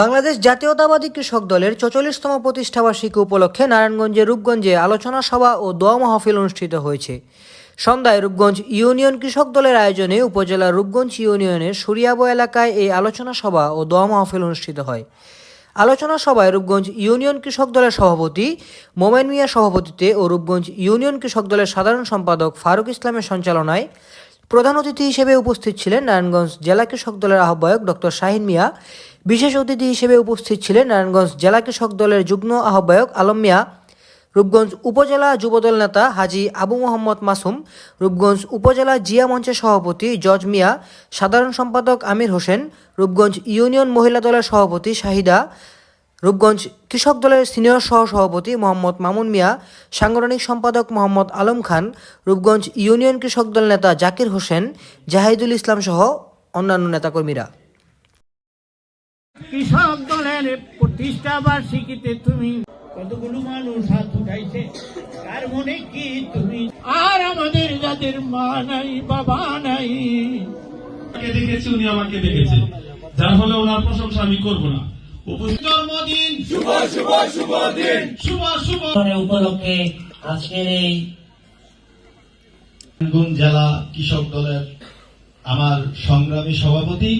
বাংলাদেশ জাতীয়তাবাদী কৃষক দলের চৌচল্লিশতম প্রতিষ্ঠাবার্ষিকী উপলক্ষে নারায়ণগঞ্জে রূপগঞ্জে আলোচনা সভা ও দোয়া মাহফিল অনুষ্ঠিত হয়েছে। সন্ধ্যায় রূপগঞ্জ ইউনিয়ন কৃষক দলের আয়োজনে উপজেলার রূপগঞ্জ ইউনিয়নের সুরিয়াবো এলাকায় এই আলোচনা সভা ও দোয়া মাহফিল অনুষ্ঠিত হয়। আলোচনা সভায় রূপগঞ্জ ইউনিয়ন কৃষক দলের সভাপতি মোমেন মিয়া সভাপতিত্বে ও রূপগঞ্জ ইউনিয়ন কৃষক দলের সাধারণ সম্পাদক ফারুক ইসলামের সঞ্চালনায় প্রধান অতিথি হিসেবে উপস্থিত ছিলেন নারায়ণগঞ্জ জেলা কৃষক দলের আহ্বায়ক ডক্টর শাহিন মিয়া বিশেষ অতিথি হিসেবে উপস্থিত ছিলেন নারায়ণগঞ্জ জেলা কৃষক দলের যুগ্ম আহ্বায়ক আলম মিয়া, রূপগঞ্জ উপজেলা যুবদল নেতা হাজি আবু মোহাম্মদ মাসুম, রূপগঞ্জ উপজেলা জিয়া মঞ্চের সভাপতি জজ মিয়া, সাধারণ সম্পাদক আমির হোসেন, রূপগঞ্জ ইউনিয়ন মহিলা দলের সভাপতি শাহিদা, রূপগঞ্জ কৃষক দলের সিনিয়র সহ সভাপতি মোহাম্মদ মামুন মিয়া, সাংগঠনিক সম্পাদক মোহাম্মদ আলম খান, রূপগঞ্জ ইউনিয়ন কৃষক দল নেতা জাকির হোসেন, জাহিদুল ইসলাম সহ অন্যান্য নেতাকর্মীরা। কৃষক দলের প্রতিষ্ঠা বার্ষিকীতে তুমি কতগুলো মানুষ হাত উঠাইছে? তার মনে কি তুমি? আর আমাদের যাদের মা নাই বাবা নাই। দেখেছে উনি আমাকে দেখেছে। যার ফলে ওনার প্রশংসা আমি করব না। জন্মদিন। শুভ শুভ শুভ দিন। শুভ শুভ। উপলক্ষে আজকের এই জেলা কৃষক দলের আমার সংগ্রামী সভাপতি